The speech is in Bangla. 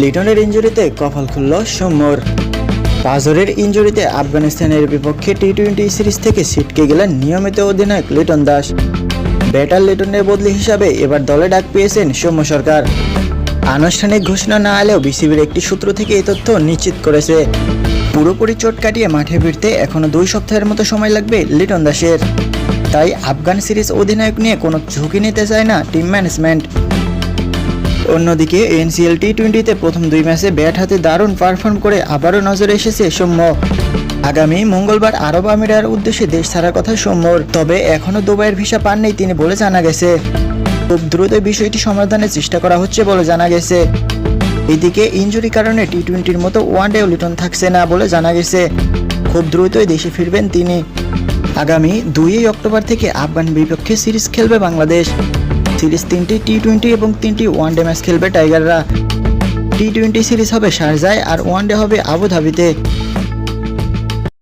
লিটনের ইঞ্জুরিতে কপাল খুলল সৌম্যর পাজরের ইঞ্জুরিতে আফগানিস্তানের বিপক্ষে টি টোয়েন্টি সিরিজ থেকে ছিটকে গেলেন নিয়মিত অধিনায়ক লিটন দাস। ব্যাটার লিটনের বদলি হিসাবে এবার দলে ডাক পেয়েছেন সৌম্য সরকার। আনুষ্ঠানিক ঘোষণা না এলেও বিসিবির একটি সূত্র থেকে এই তথ্য নিশ্চিত করেছে। পুরোপুরি চোট কাটিয়ে মাঠে ফিরতে এখনও দুই সপ্তাহের মতো সময় লাগবে লিটন দাসের। তাই আফগান সিরিজ অধিনায়ক নিয়ে কোনো ঝুঁকি নিতে চায় না টিম ম্যানেজমেন্ট। অন্যদিকে এনসিএল টি টোয়েন্টিতে প্রথম দুই ম্যাচে ব্যাট হাতে দারুণ পারফর্ম করে আবারও নজরে এসেছে সৌম্য। আগামী মঙ্গলবার আরব আমিরার উদ্দেশ্যে দেশ ছাড়ার কথা সৌম্যর তবে এখনও দুবাইয়ের ভিসা পাননি তিনি বলে জানা গেছে। খুব দ্রুত বিষয়টি সমাধানের চেষ্টা করা হচ্ছে বলে জানা গেছে। এদিকে ইনজুরি কারণে টি টোয়েন্টির মতো ওয়ানডেও লিটন থাকছে না বলে জানা গেছে। খুব দ্রুতই দেশে ফিরবেন তিনি। আগামী দুই অক্টোবর থেকে আফগান বিপক্ষে সিরিজ খেলবে বাংলাদেশ। সিরিজ তিনটি টি টোয়েন্টি এবং তিনটি ওয়ানডে ম্যাচ খেলবে টাইগাররা টি টোয়েন্টি সিরিজ হবে শারজায় আর ওয়ানডে হবে আবুধাবিতে।